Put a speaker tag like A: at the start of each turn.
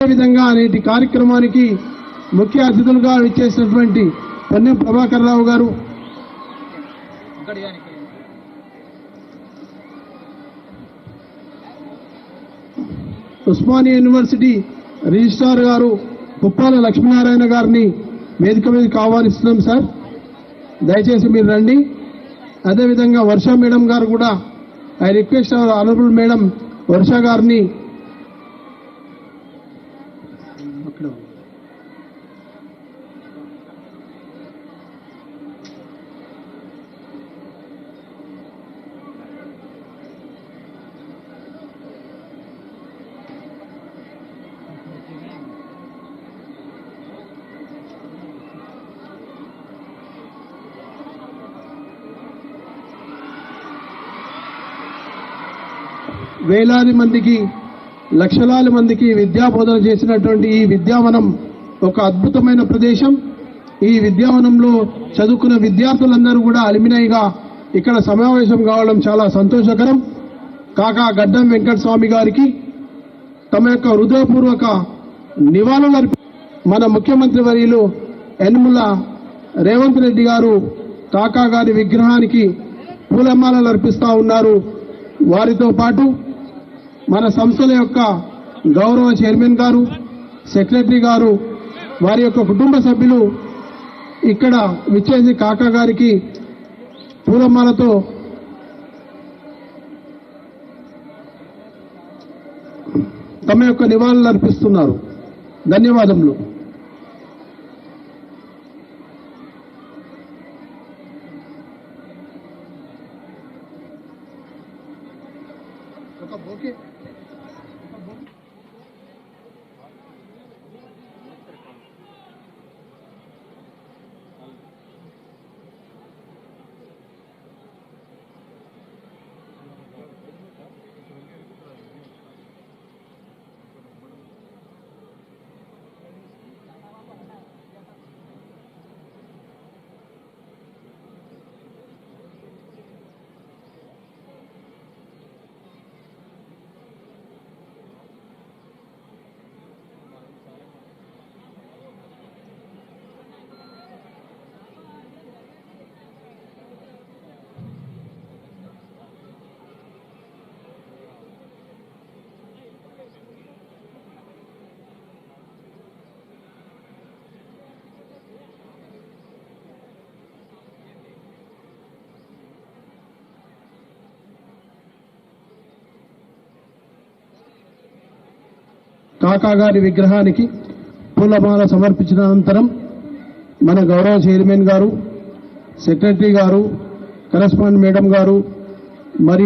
A: విధంగా నేటి కార్యక్రమానికి ముఖ్య అతిథులుగా విచ్చేసినటువంటి పన్నెం ప్రభాకర్ రావు గారు. ఉస్మానియా యూనివర్సిటీ రిజిస్ట్రార్ గారు కుప్పాల లక్ష్మీనారాయణ గారిని వేదిక మీద కావాలిస్తున్నాం సార్. దయచేసి మీరు రండి. అదేవిధంగా వర్ష మేడం గారు కూడా I request our honourable madam Varsha గారిని అక్కడ వేలాది మందికి లక్షలాది మందికి విద్యా బోధన చేసినటువంటి ఈ విద్యావనం ఒక అద్భుతమైన ప్రదేశం. ఈ విద్యావనంలో చదువుకున్న విద్యార్థులందరూ కూడా అలిమినైగా ఇక్కడ సమావేశం కావడం చాలా సంతోషకరం. కాకా గడ్డం వెంకట స్వామి గారికి తమ యొక్క హృదయపూర్వక నివాళులు మన ముఖ్యమంత్రి వర్యులు యనుమల రేవంత్ రెడ్డి గారు కాకా గారి విగ్రహానికి పూలమాలలు అర్పిస్తా ఉన్నారు. వారితో పాటు మన సంస్థల యొక్క గౌరవ చైర్మన్ గారు సెక్రటరీ గారు వారి యొక్క కుటుంబ సభ్యులు ఇక్కడ విచ్చేసి కాకా గారికి పూలమాలతో తమ యొక్క నివాళులు అర్పిస్తున్నారు. ధన్యవాదములు. ఒక బోకే కాకా గారి విగ్రహానికి పూలమాల సమర్పించిన అనంతరం మన గౌరవ చైర్మన్ గారు సెక్రటరీ గారు కరస్పాండ్ మేడం గారు మరియు